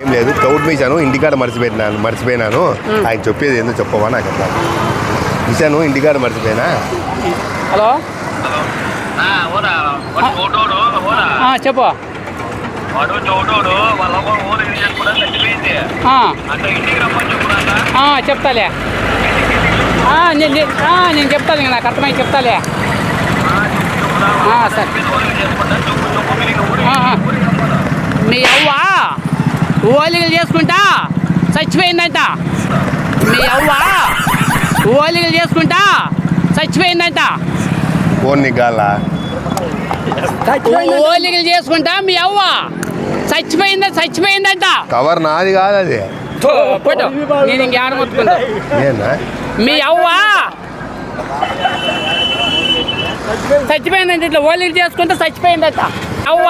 ఏం లేదు క్రౌడ్ మీశాను ఇంటికాడ మర్చిపోయినాను మర్చిపోయినాను. ఆయన చెప్పేది ఏందో చెప్పవా నాకు అట్లా. ఇశాను ఇంటికాడ మర్చిపోయినా? హలో? చెప్పు. చెప్తాలే. ఆ, నేను నేను- ఆ, నేను చెప్తాను ఇంక నాకు అర్థమై చెప్తాలే. ఆ, సరే. మీ అవ్వ? ఓలిగలు చేసుకుంటా? చచ్చిపోయిందంట. మీ అవ్వ ఓలిగలు చేసుకుంటా? చచ్చిపోయిందంట. ఓలిగలు చేసుకుంటా మీ అవ్వ? చచ్చిపోయిందా? చచ్చిపోయిందంట. కవర్ నాది కాదు అది. ఫోటో నేను ఇంకేడ మొత్తుకుంటా నేనా మీ అవ్వ? చచ్చిపోయిందంట ఇట్లా ఓలిగలు చేసుకుంటే చచ్చిపోయిందట. అవ్వ?